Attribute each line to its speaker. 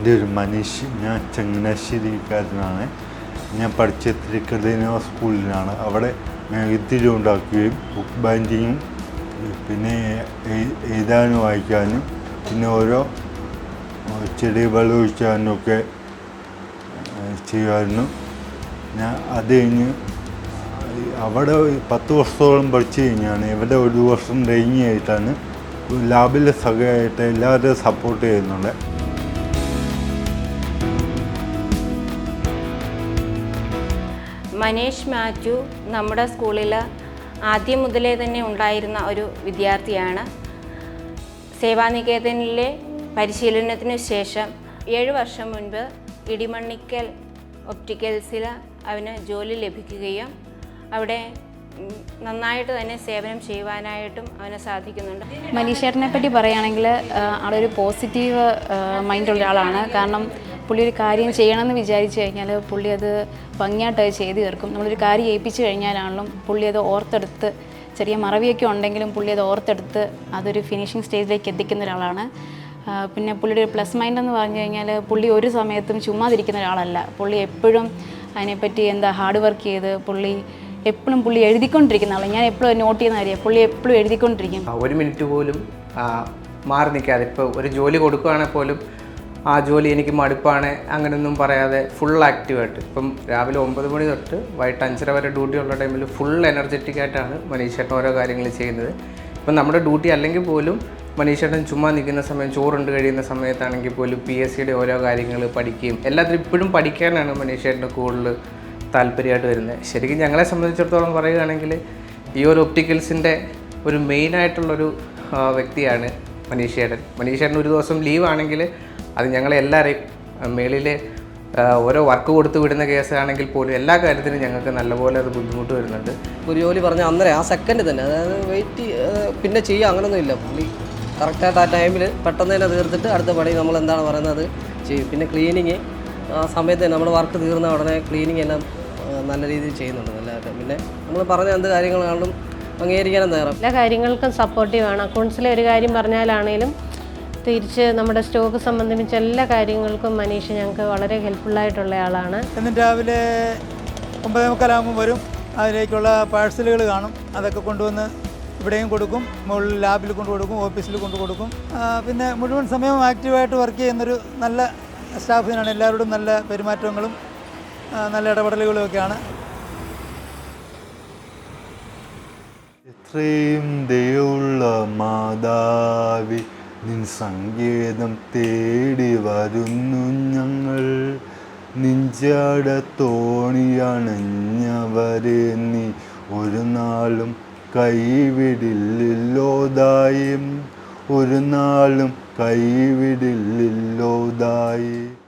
Speaker 1: എന്റെ ഒരു മനീഷ് ഞാൻ ചങ്ങനാശ്ശേരിക്കാരനാണ്. ഞാൻ പഠിച്ച തിരുക്കഥീന സ്കൂളിലാണ്. അവിടെ ഞാൻ ഇതിരി ഉണ്ടാക്കുകയും ബുക്ക് ബൈൻഡിങ്ങും പിന്നെ എഴു- എഴുതാനും വായിക്കാനും പിന്നെ ഓരോ ചെടി വെള്ളമൊഴിക്കാനും ഒക്കെ ചെയ്യുമായിരുന്നു. ഞാൻ അത് കഴിഞ്ഞ് അവിടെ പത്ത് വർഷത്തോളം പഠിച്ചു കഴിഞ്ഞാണ്. ഇവിടെ ഒരു വർഷം കഴിഞ്ഞായിട്ടാണ് ലാബിലെ സഖയായിട്ട് എല്ലാവരും സപ്പോർട്ട് ചെയ്യുന്നുണ്ട്.
Speaker 2: മനേഷ് മാത്യു നമ്മുടെ സ്കൂളിൽ ആദ്യം മുതലേ തന്നെ ഉണ്ടായിരുന്ന ഒരു വിദ്യാർത്ഥിയാണ്. സേവാനികേതനിലെ പരിശീലനത്തിന് ശേഷം ഏഴ് വർഷം മുൻപ് ഇടിമണ്ണിക്കൽ ഒപ്റ്റിക്കൽസിൽ അവന് ജോലി ലഭിക്കുകയും അവിടെ നന്നായിട്ട് തന്നെ സേവനം ചെയ്യുവാനായിട്ടും അവന് സാധിക്കുന്നുണ്ട്.
Speaker 3: മനീഷേട്ടനെ പറ്റി പറയുകയാണെങ്കിൽ ആളൊരു പോസിറ്റീവ് മൈൻഡുള്ള ആളാണ്. കാരണം പുള്ളി ഒരു കാര്യം ചെയ്യണമെന്ന് വിചാരിച്ചു കഴിഞ്ഞാൽ പുള്ളി അത് ഭംഗിയായിട്ട് അത് ചെയ്ത് തീർക്കും. നമ്മളൊരു കാര്യം ഏൽപ്പിച്ചു കഴിഞ്ഞാലാണെങ്കിലും പുള്ളി അത് ഓർത്തെടുത്ത് ചെറിയ മറവിയൊക്കെ ഉണ്ടെങ്കിലും പുള്ളി അത് ഓർത്തെടുത്ത് അതൊരു ഫിനിഷിങ് സ്റ്റേജിലേക്ക് എത്തിക്കുന്ന ഒരാളാണ്. പിന്നെ പുള്ളിയുടെ ഒരു പ്ലസ് മൈൻഡ് എന്ന് പറഞ്ഞു കഴിഞ്ഞാൽ പുള്ളി ഒരു സമയത്തും ചുമ്മാതിരിക്കുന്ന ഒരാളല്ല. പുള്ളി എപ്പോഴും അതിനെപ്പറ്റി എന്താ ഹാർഡ് വർക്ക് ചെയ്ത് പുള്ളി എപ്പോഴും പുള്ളി എഴുതിക്കൊണ്ടിരിക്കുന്ന ആളാണ് ഞാൻ എപ്പോഴും നോട്ട് ചെയ്യുന്ന കാര്യം പുള്ളി എപ്പോഴും എഴുതിക്കൊണ്ടിരിക്കും.
Speaker 4: ഒരു മിനിറ്റ് പോലും മാറി നിൽക്കാതെ ഇപ്പോൾ ഒരു ജോലി കൊടുക്കുകയാണെങ്കിൽ പോലും ആ ജോലി എനിക്ക് മടുപ്പാണ് അങ്ങനെയൊന്നും പറയാതെ ഫുൾ ആക്റ്റീവായിട്ട് ഇപ്പം രാവിലെ ഒമ്പത് മണി തൊട്ട് വൈകിട്ട് അഞ്ചര വരെ ഡ്യൂട്ടി ഉള്ള ടൈമിൽ ഫുൾ എനർജറ്റിക് ആയിട്ടാണ് മനീഷേട്ടൻ ഓരോ കാര്യങ്ങൾ ചെയ്യുന്നത്. ഇപ്പം നമ്മുടെ ഡ്യൂട്ടി അല്ലെങ്കിൽ പോലും മനീഷേട്ടൻ ചുമ്മാ നിൽക്കുന്ന സമയം ചോറുണ്ട് കഴിയുന്ന സമയത്താണെങ്കിൽ പോലും പി എസ് സിയുടെ ഓരോ കാര്യങ്ങൾ പഠിക്കുകയും എല്ലാത്തിനും ഇപ്പോഴും പഠിക്കാനാണ് മനീഷേട്ടന് കൂടുതൽ താല്പര്യമായിട്ട് വരുന്നത്. ശരിക്കും ഞങ്ങളെ സംബന്ധിച്ചിടത്തോളം പറയുകയാണെങ്കിൽ ഈ ഒരു ഒപ്റ്റിക്കൽസിന്റെ ഒരു മെയിനായിട്ടുള്ളൊരു വ്യക്തിയാണ് മനീഷേട്ടൻ. മനീഷേട്ടൻ ഒരു ദിവസം ലീവ് ആണെങ്കിൽ അത് ഞങ്ങളെ എല്ലാവരെയും മേളിൽ ഓരോ വർക്ക് കൊടുത്ത് വിടുന്ന കേസാണെങ്കിൽ പോലും എല്ലാ കാര്യത്തിനും ഞങ്ങൾക്ക് നല്ലപോലെ അത് ബുദ്ധിമുട്ട് വരുന്നുണ്ട്.
Speaker 5: ഒരു ജോലി പറഞ്ഞാൽ അന്നേരം ആ സെക്കൻഡ് തന്നെ. അതായത് വെയിറ്റ് പിന്നെ ചെയ്യുക അങ്ങനൊന്നും ഇല്ല. പുള്ളി കറക്റ്റായിട്ട് ആ ടൈമിൽ പെട്ടെന്ന് തന്നെ തീർത്തിട്ട് അടുത്ത പണി നമ്മൾ എന്താണ് പറയുന്നത് ചെയ്യും. പിന്നെ ക്ലീനിങ് ആ സമയത്ത് നമ്മൾ വർക്ക് തീർന്ന ഉടനെ ക്ലീനിങ് എല്ലാം നല്ല രീതിയിൽ ചെയ്യുന്നുണ്ട് നല്ലതായിട്ട് പിന്നെ നമ്മൾ പറഞ്ഞ എന്ത് കാര്യങ്ങളാണെങ്കിലും അംഗീകരിക്കാനും തയ്യാറാണ്
Speaker 6: എല്ലാ കാര്യങ്ങൾക്കും സപ്പോർട്ടീവാണ് അക്കൗണ്ട്സിലെ ഒരു കാര്യം പറഞ്ഞാലാണേലും തിരിച്ച് നമ്മുടെ സ്റ്റോക്ക് സംബന്ധിച്ച എല്ലാ കാര്യങ്ങൾക്കും മനീഷ് ഞങ്ങൾക്ക് വളരെ ഹെൽപ്ഫുള്ളായിട്ടുള്ള ആളാണ്.
Speaker 7: ഇന്ന് രാവിലെ ഒമ്പതേ മുക്കാലാകുമ്പോൾ വരും. അതിലേക്കുള്ള പാഴ്സലുകൾ കാണും. അതൊക്കെ കൊണ്ടുവന്ന് ഇവിടെയും കൊടുക്കും. മുകളിൽ ലാബിൽ കൊണ്ടു കൊടുക്കും ഓഫീസിൽ കൊണ്ടു കൊടുക്കും. പിന്നെ മുഴുവൻ സമയവും ആക്റ്റീവായിട്ട് വർക്ക് ചെയ്യുന്നൊരു നല്ല സ്റ്റാഫിനാണ് എല്ലാവരോടും നല്ല പെരുമാറ്റങ്ങളും നല്ല ഇടപെടലുകളും ഒക്കെയാണ്.
Speaker 1: ഇത്രയും ദയുള്ള മാതാവി നിൻ സങ്കേതം തേടി വരുന്നു ഞങ്ങൾ. നിഞ്ചാട തോണിയണഞ്ഞവരെ നീ ഒരു നാളും കൈവിടില്ലോതായും ഒരു നാളും കൈവിടില്ലോതായി